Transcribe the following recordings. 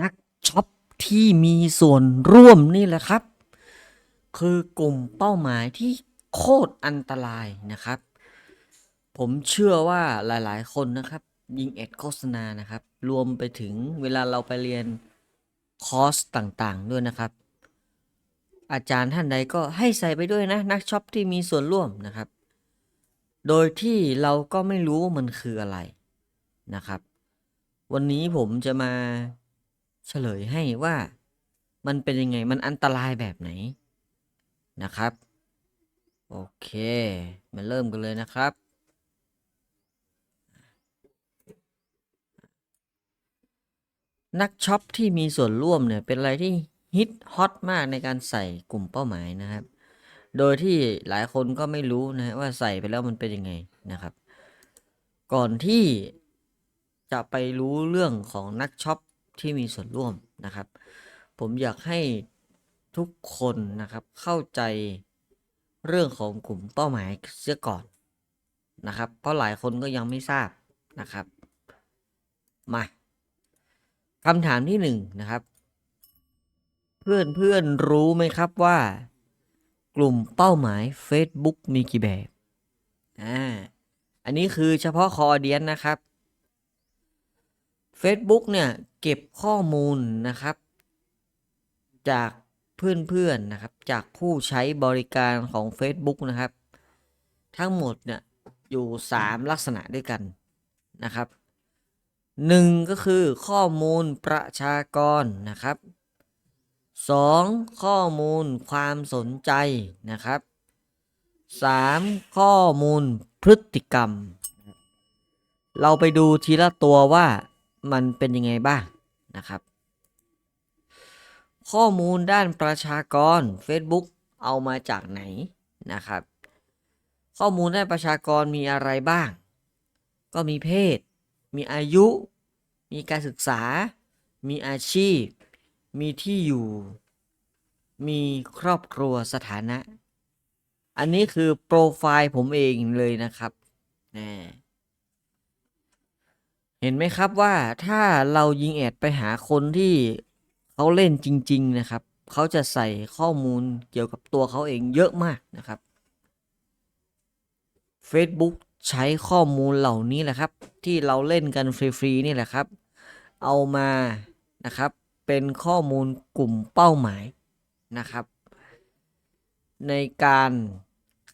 นักช็อปที่มีส่วนร่วมนี่แหละครับ คือกลุ่มเป้าหมายที่โคตรอันตรายนะครับ ผมเชื่อว่าหลายๆ คนนะครับ ยิงแอดโฆษณานะครับ รวมไปถึงเวลาเราไปเรียนคอร์สต่างๆ ด้วยนะครับ อาจารย์ท่านใดก็ให้ใส่ไปด้วยนะ นักช็อปที่มีส่วนร่วมนะครับ โดยที่เราก็ไม่รู้ว่ามันคืออะไรนะครับ วันนี้ผมจะมา เฉลยให้ว่ามันเป็นยังไงมันอันตรายแบบไหนนะครับ โอเค มาเริ่มกันเลยนะครับ นักช็อปที่มีส่วนร่วมเนี่ยเป็นอะไรที่ฮิตฮอตมากในการใส่กลุ่มเป้าหมายนะครับ โดยที่หลายคนก็ไม่รู้นะฮะว่าใส่ไปแล้วมันเป็นยังไงนะครับ ก่อนที่จะไปรู้เรื่องของนักช็อป ที่มีส่วนร่วมนะครับ ผมอยากให้ทุกคนนะครับเข้าใจเรื่องของกลุ่มเป้าหมายเสียก่อนนะครับ เพราะหลายคนก็ยังไม่ทราบนะครับมาคำถามที่หนึ่งนะครับ เพื่อนเพื่อนรู้ไหมครับว่า กลุ่มเป้าหมาย Facebook มีกี่แบบอ่าอันนี้คือเฉพาะคอเดียนนะครับ Facebook เนี่ยเก็บข้อมูลนะครับ จากเพื่อนๆนะครับ จากผู้ใช้บริการของ Facebook นะครับ ทั้งหมดเนี่ยอยู่ 3 ลักษณะด้วยกันนะครับหนึ่งก็คือข้อมูลประชากรนะครับ 2. ข้อมูลความสนใจนะครับ 3. ข้อมูลพฤติกรรม เราไปดูทีละตัวว่า มันเป็นยังไงบ้างนะครับ ข้อมูลด้านประชากร Facebook เอามาจากไหนนะครับ ข้อมูลด้านประชากรมีอะไรบ้าง ก็มีเพศ มีอายุ มีการศึกษา มีอาชีพ มีที่อยู่ มีครอบครัวสถานะ อันนี้คือโปรไฟล์ผมเองเลยนะครับน่เห็นไหมครับว่าถ้าเรายิงแอดไปหาคนที่เขาเล่นจริง ๆ นะครับ เขาจะใส่ข้อมูลเกี่ยวกับตัวเขาเองเยอะมากนะครับ Facebook ใช้ข้อมูลเหล่านี้แหละครับ ที่เราเล่นกันฟรีๆนี่แหละครับ เอามานะครับเป็นข้อมูลกลุ่มเป้าหมายนะครับ ในการ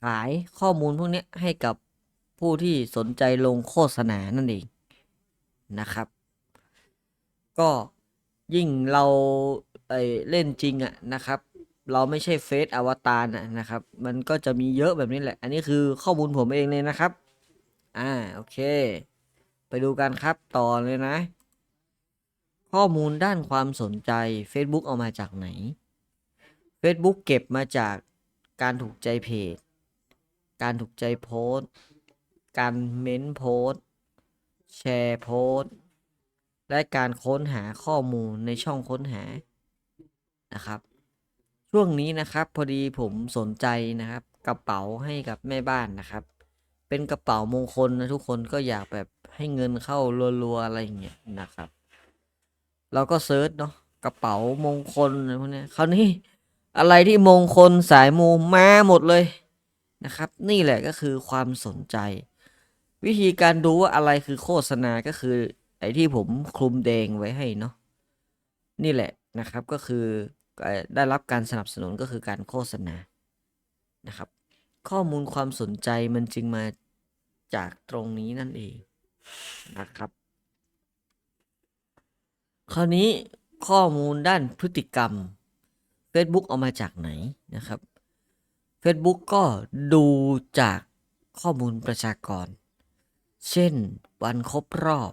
ขายข้อมูลพวกนี้ให้กับผู้ที่สนใจลงโฆษณานั่นเอง นะครับ ก็ยิ่งเราเอ่ยเล่นจริงอะนะครับ เราไม่ใช่เฟซอวตารนะนะครับ มันก็จะมีเยอะแบบนี้แหละ อันนี้คือข้อมูลผมเองเลยนะครับ อ่าโอเค ไปดูกันครับต่อเลยนะ ข้อมูลด้านความสนใจ Facebook เอามาจากไหน Facebook เก็บมาจากการถูกใจเพจ การถูกใจโพสต์ การเม้นต์โพสต์ แชร์โพสต์ และการค้นหาข้อมูลในช่องค้นหานะครับ ช่วงนี้นะครับพอดีผมสนใจนะครับ กระเป๋าให้กับแม่บ้านนะครับ เป็นกระเป๋ามงคลนะทุกคนก็อยากแบบให้เงินเข้ารัวๆอะไรอย่างเงี้ยนะครับ เราก็เซิร์ชเนาะกระเป๋ามงคลอะไรพวกนี้คราวนี้อะไรที่มงคลสายมูมาหมดเลยนะครับ นี่แหละก็คือความสนใจ วิธีการดูว่าอะไรคือโฆษณาก็คือ ไอ้ที่ผมคลุมแดงไว้ให้เนาะนี่แหละนะครับก็คือได้รับการสนับสนุนก็คือการโฆษณานะครับ ข้อมูลความสนใจมันจึงมาจากตรงนี้นั่นเองนะครับ คราวนี้ข้อมูลด้านพฤติกรรม Facebook เอามาจากไหนนะครับ Facebook ก็ดูจากข้อมูลประชากร เช่น วันครบรอบ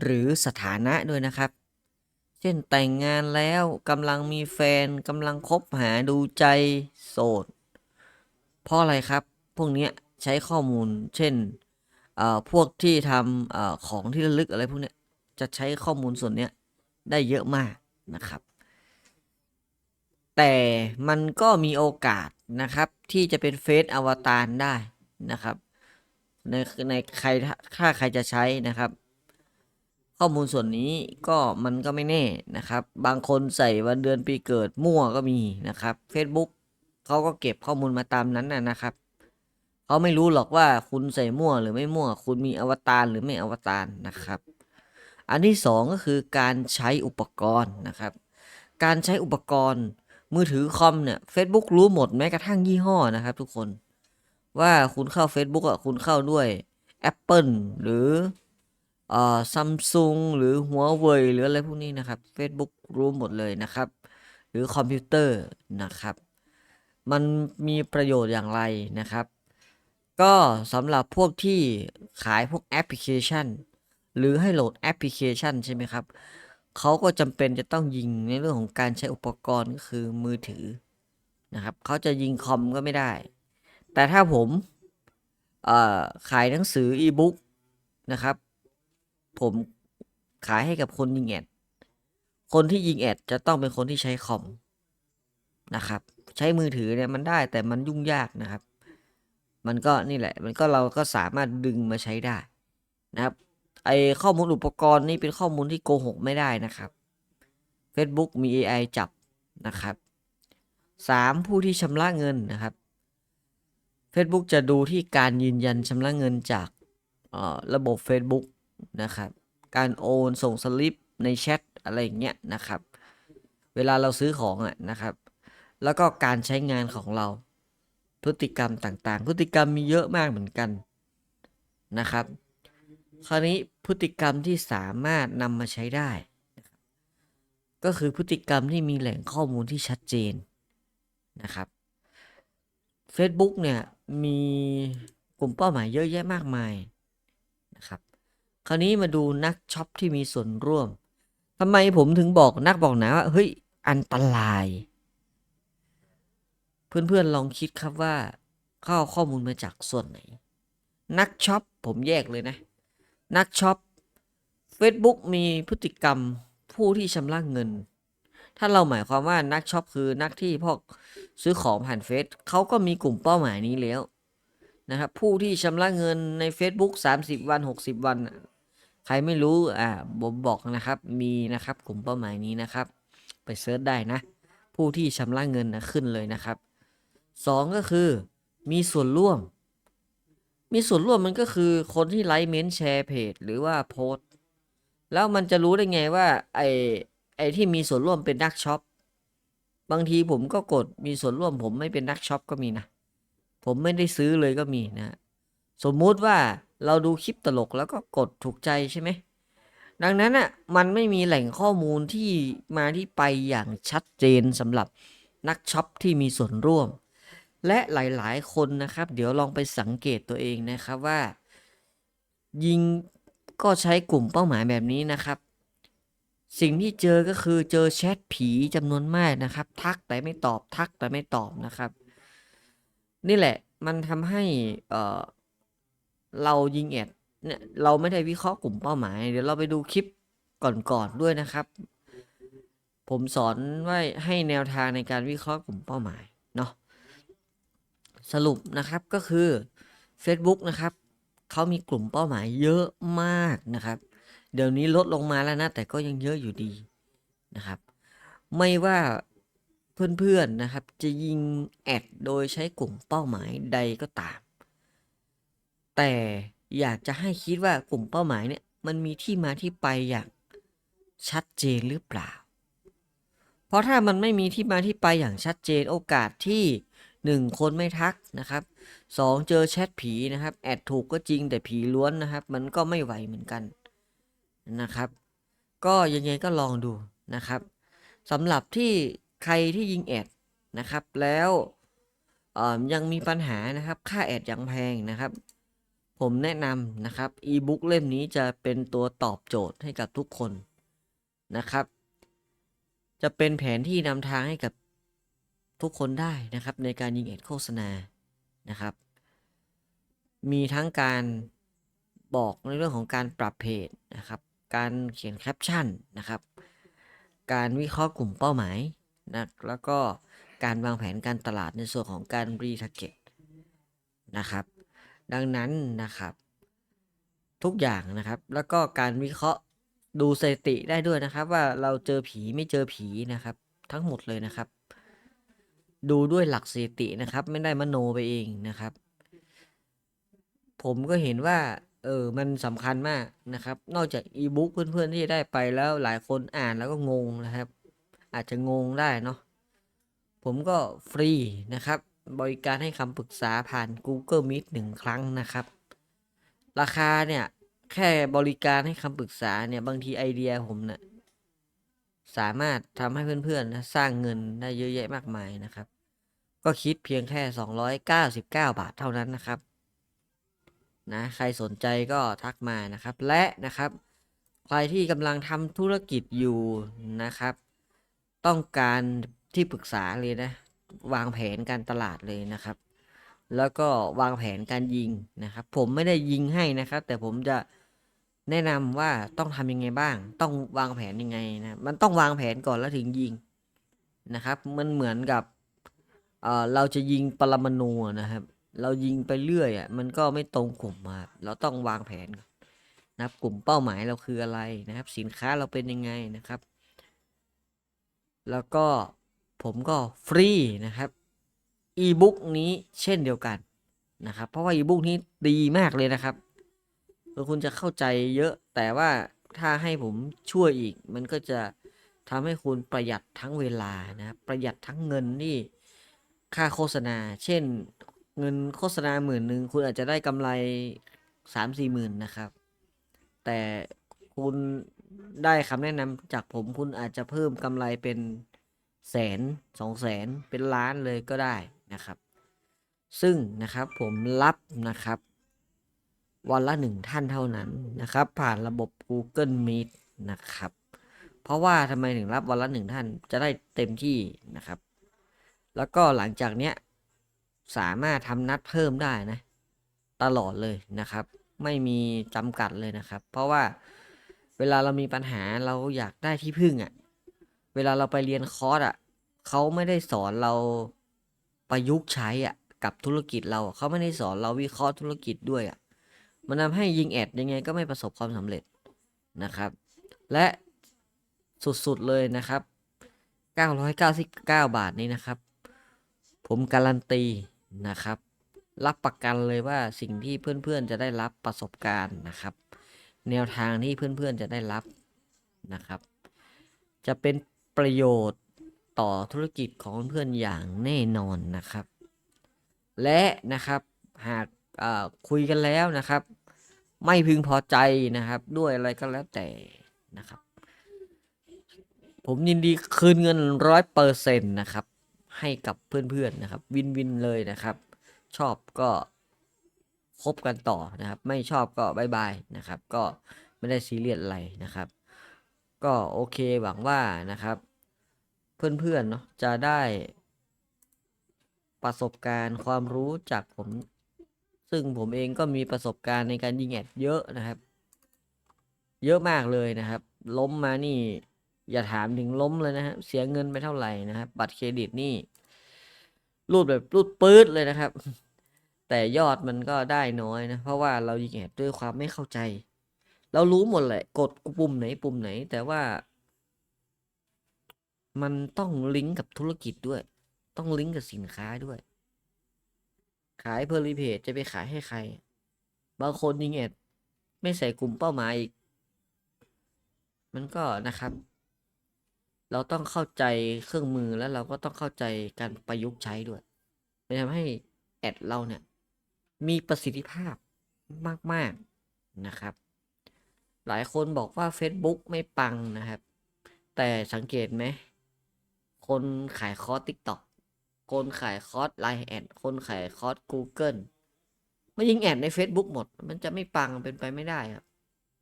หรือสถานะด้วยนะครับ เช่นแต่งงานแล้วกำลังมีแฟนกำลังคบหาดูใจโสด เพราะอะไรครับ พวกเนี้ยใช้ข้อมูล เช่นเอ่อพวกที่ทำเอ่อของที่ระลึกอะไรพวกเนี้ยจะใช้ข้อมูลส่วนเนี้ยได้เยอะมากนะครับ แต่มันก็มีโอกาสนะครับที่จะเป็นเฟซอวตารได้นะครับ ในในใครถ้าใครจะใช้นะครับ ข้อมูลส่วนนี้ก็มันก็ไม่แน่นะครับ บางคนใส่วันเดือนปีเกิดมั่วก็มีนะครับ Facebook เขาก็เก็บข้อมูลมาตามนั้นนะนะครับเขาไม่รู้หรอกว่าคุณใส่มั่วหรือไม่มั่ว คุณมีอวตารหรือไม่อวตารนะครับ อันที่สองก็คือการใช้อุปกรณ์นะครับ การใช้อุปกรณ์มือถือคอมเนี่ย Facebook รู้หมดแม้กระทั่งยี่ห้อนะครับ ทุกคน ว่าคุณเข้า Facebook อะคุณเข้าด้วย Apple หรือเอ่อซัมซุงหรือหัวเว่ยหรืออะไรพวกนี้นะครับ Facebook รู้หมดเลยนะครับ หรือคอมพิวเตอร์นะครับ มันมีประโยชน์อย่างไรนะครับ ก็สำหรับพวกที่ขายพวกแอปพลิเคชัน หรือให้โหลดแอปพลิเคชันใช่ไหมครับเขาก็จำเป็นจะต้องยิงในเรื่องของการใช้อุปกรณ์ก็คือมือถือนะครับเขาจะยิงคอมก็ไม่ได้ แต่ถ้าผมขายหนังสืออีบุ๊กนะครับ ผมขายให้กับคนยิงแอด คนที่ยิงแอดจะต้องเป็นคนที่ใช้คอมนะครับ ใช้มือถือเนี่ยมันได้แต่มันยุ่งยากนะครับ มันก็นี่แหละ มันก็เราก็สามารถดึงมาใช้ได้นะครับ ไอข้อมูลอุปกรณ์นี่เป็นข้อมูลที่โกหกไม่ได้นะครับ Facebook มี AI จับนะครับ 3. ผู้ที่ชำระเงินนะครับ Facebook จะดูที่การยืนยันชำระเงินจากระบบ Facebook นะครับ การโอนส่งสลิปในแชทอะไรอย่างเงี้ยนะครับ เวลาเราซื้อของอะนะครับ แล้วก็การใช้งานของเรา พฤติกรรมต่างๆ พฤติกรรมมีเยอะมากเหมือนกันนะครับ คราวนี้พฤติกรรมที่สามารถนำมาใช้ได้ ก็คือพฤติกรรมที่มีแหล่งข้อมูลที่ชัดเจนนะครับ Facebook เนี่ยมีกลุ่มเป้าหมายเยอะแยะมากมายนะครับคราวนี้มาดูนักช็อปที่มีส่วนร่วมทำไมผมถึงบอกนักบอกหนาว่าเฮ้ยอันตราย เพื่อนๆลองคิดครับว่าเข้าเอข้อมูลมาจากส่วนไหน นักช็อปผมแยกเลยนะ นักช็อป Facebook มีพฤติกรรมผู้ที่ชำระเงิน ถ้าเราหมายความว่านักช็อปคือนักที่พวกซื้อของผ่านเฟซเขาก็มีกลุ่มเป้าหมายนี้แล้วนะครับผู้ที่ชำระเงินใน Facebook 30 วัน 60 วัน ใครไม่รู้อ่าผมบอกนะครับมีนะครับกลุ่มเป้าหมายนี้นะครับ ไปเซิร์ชได้นะ ผู้ที่ชำระเงินนะขึ้นเลยนะครับสองก็คือมีส่วนร่วม มีส่วนร่วมมันก็คือคนที่ไลค์เมนแชร์เพจหรือว่าโพสต์แล้วมันจะรู้ได้ไงว่าไอ ไอ้ที่มีส่วนร่วมเป็นนักช็อป บางทีผมก็กดมีส่วนร่วม ผมไม่เป็นนักช็อปก็มีนะ ผมไม่ได้ซื้อเลยก็มีนะ สมมุติว่าเราดูคลิปตลกแล้วก็กดถูกใจใช่ไหม ดังนั้นอะมันไม่มีแหล่งข้อมูลที่มาที่ไปอย่างชัดเจนสำหรับนักช็อปที่มีส่วนร่วม และหลายๆ คนนะครับ เดี๋ยวลองไปสังเกตตัวเองนะครับว่า ยิงก็ใช้กลุ่มเป้าหมายแบบนี้นะครับ สิ่งที่เจอก็คือเจอแชทผีจำนวนมากนะครับ ทักแต่ไม่ตอบทักแต่ไม่ตอบนะครับ นี่แหละมันทำให้เเรายิงแอดเนี่ยเราไม่ได้วิเคราะห์กลุ่มเป้าหมาย เดี๋ยวเราไปดูคลิปก่อนๆด้วยนะครับ ผมสอนไว้ให้แนวทางในการวิเคราะห์กลุ่มเป้าหมายเนาะสรุปนะครับก็คือ Facebook นะครับเขามีกลุ่มเป้าหมายเยอะมากนะครับ เดี๋ยวนี้ลดลงมาแล้วนะ แต่ก็ยังเยอะอยู่ดีนะครับ ไม่ว่าเพื่อนๆนะครับ จะยิงแอดโดยใช้กลุ่มเป้าหมายใดก็ตาม แต่อยากจะให้คิดว่ากลุ่มเป้าหมายเนี่ยมันมีที่มาที่ไปอย่างชัดเจนหรือเปล่า เพราะถ้ามันไม่มีที่มาที่ไปอย่างชัดเจนโอกาสที่หนึ่งคนไม่ทักนะครับสองเจอแชทผีนะครับ แอดถูกก็จริงแต่ผีล้วนนะครับ มันก็ไม่ไหวเหมือนกัน นะครับ ก็ยังไงก็ลองดูนะครับสำหรับที่ใครที่ยิงแอดนะครับ แล้วยังมีปัญหานะครับ ค่าแอดยังแพงนะครับ ผมแนะนำนะครับอีบุ๊กเล่มนี้จะเป็นตัวตอบโจทย์ให้กับทุกคนนะครับ จะเป็นแผนที่นำทางให้กับทุกคนได้นะครับ ในการยิงแอดโฆษณานะครับ มีทั้งการบอกในเรื่องของการปรับเพจนะครับ การเขียนแคปชั่นนะครับ การวิเคราะห์กลุ่มเป้าหมายนะแล้วก็การวางแผนการตลาดในส่วนของการรีทาร์เก็ตนะครับ ดังนั้นนะครับ ทุกอย่างนะครับ แล้วก็การวิเคราะห์ดูสถิติได้ด้วยนะครับ ว่าเราเจอผีไม่เจอผีนะครับ ทั้งหมดเลยนะครับ ดูด้วยหลักสถิตินะครับ ไม่ได้มโนไปเองนะครับ ผมก็เห็นว่า เออมันสำคัญมากนะครับ นอกจากอีบุ๊กเพื่อนๆที่ได้ไปแล้วหลายคนอ่านแล้วก็งงนะครับ อาจจะงงได้เนาะผมก็ฟรีนะครับ บริการให้คำปรึกษาผ่าน Google Meet หนึ่งครั้งนะครับ ราคาเนี่ย แค่บริการให้คำปรึกษาเนี่ย บางทีไอเดียผมเนี่ยสามารถทำให้เพื่อนๆนะสร้างเงินได้เยอะแยะมากมายนะครับ ก็คิดเพียงแค่ 299 บาทเท่านั้นนะครับ นะใครสนใจก็ทักมานะครับ และนะครับใครที่กำลังทำธุรกิจอยู่นะครับ ต้องการที่ปรึกษาเลยนะ วางแผนการตลาดเลยนะครับ แล้วก็วางแผนการยิงนะครับ ผมไม่ได้ยิงให้นะครับ แต่ผมจะแนะนำว่าต้องทำยังไงบ้าง ต้องวางแผนยังไงนะมันต้องวางแผนก่อนแล้วถึงยิงนะครับ มันเหมือนกับเเราจะยิงปรมาณูนะครับ เรายิงไปเรื่อยอะมันก็ไม่ตรงกลุ่มมาเราต้องวางแผนนนะครับกลุ่มเป้าหมายเราคืออะไรนะครับ สินค้าเราเป็นยังไงนะครับ แล้วก็ผมก็ฟรีนะครับอีบุ๊กนี้เช่นเดียวกันนะครับ เพราะว่าอีบุ๊กนี้ดีมากเลยนะครับคือคุณจะเข้าใจเยอะแต่ว่าถ้าให้ผมช่วยอีก มันก็จะทำให้คุณประหยัดทั้งเวลานะครับประหยัดทั้งเงินที่ค่าโฆษณา เช่น เงินโฆษณาหมื่นหนึ่งคุณอาจจะได้กำไรสามสี่หมื่นนะครับ แต่คุณได้คำแนะนำจากผมคุณอาจจะเพิ่มกำไรเป็นแสนสองแสนเป็นล้านเลยก็ได้นะครับ ซึ่งนะครับผมรับนะครับ วันละหนึ่งท่านเท่านั้นนะครับ ผ่านระบบ Google Meet นะครับ เพราะว่าทำไมถึงรับวันละหนึ่งท่านจะได้เต็มที่นะครับ แล้วก็หลังจากเนี้ย สามารถทำนัดเพิ่มได้นะ ตลอดเลยนะครับ ไม่มีจำกัดเลยนะครับ เพราะว่าเวลาเรามีปัญหาเราอยากได้ที่พึ่งอะ่ะ เวลาเราไปเรียนคอร์สอะเขาไม่ได้สอนเราประยุกต์ใช้อะกับธุรกิจเราเขาไม่ได้สอนเราวิเคราะห์ธุรกิจด้วยอะมันทำให้ยิงแอดยังไงก็ไม่ประสบความสำเร็จนะครับ และสุดๆเลยนะครับ 999 บาทนี้นะครับ ผมการันตี นะครับ รับประกันเลยว่าสิ่งที่เพื่อนๆจะได้รับประสบการณ์นะครับ แนวทางที่เพื่อนๆจะได้รับนะครับ จะเป็นประโยชน์ต่อธุรกิจของเพื่อนอย่างแน่นอนนะครับ และนะครับหากคุยกันแล้วนะครับ ไม่พึงพอใจนะครับ ด้วยอะไรก็แล้วแต่นะครับ ผมยินดีคืนเงินร้อยเปอร์เซ็นต์นะครับ ให้กับเพื่อนๆนะครับวินวินเลยนะครับ ชอบก็คบกันต่อนะครับ ไม่ชอบก็บายบายนะครับ ก็ไม่ได้ซีเรียสอะไรนะครับ ก็โอเคหวังว่านะครับ เพื่อนๆเนาะจะได้ประสบการณ์ความรู้จากผม ซึ่งผมเองก็มีประสบการณ์ในการยิงแอดเยอะนะครับ เยอะมากเลยนะครับ ล้มมานี่ อย่าถามถึงล้มเลยนะฮะเสียเงินไปเท่าไหร่นะครับ บัตรเครดิตนี่รูดแบบรูดปื๊ดเลยนะครับ แต่ยอดมันก็ได้น้อยนะ เพราะว่าเรายิงแอดด้วยความไม่เข้าใจ เรารู้หมดแหละ กดปุ่มไหนปุ่มไหน แต่ว่า มันต้องลิงก์กับธุรกิจด้วย ต้องลิงก์กับสินค้าด้วย ขายเพอร์ลีเพจจะไปขายให้ใคร บางคนยิงแอดไม่ใส่กลุ่มเป้าหมายอีก มันก็นะครับ เราต้องเข้าใจเครื่องมือแล้วเราก็ต้องเข้าใจการประยุกต์ใช้ด้วยมันทำให้แอดเราเนี่ยมีประสิทธิภาพมาก ๆ นะครับ หลายคนบอกว่า Facebook ไม่ปังนะครับ แต่สังเกตไหม คนขายคอร์ส TikTok คนขายคอร์สไลน์แอดคนขายคอร์ส Google มันยิงแอดใน Facebook หมด มันจะไม่ปังเป็นไปไม่ได้ครับ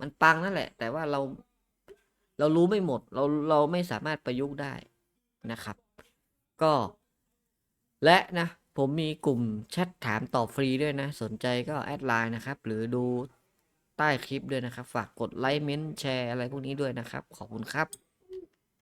มันปังนั่นแหละ แต่ว่าเรา เรารู้ไม่หมด เราเราไม่สามารถประยุกต์ได้นะครับ ก็ และนะ ผมมีกลุ่มแชทถามตอบฟรีด้วยนะ สนใจก็แอดไลน์นะครับ หรือดูใต้คลิปด้วยนะครับ ฝากกดไลค์เม้นต์แชร์อะไรพวกนี้ด้วยนะครับ ขอบคุณครับ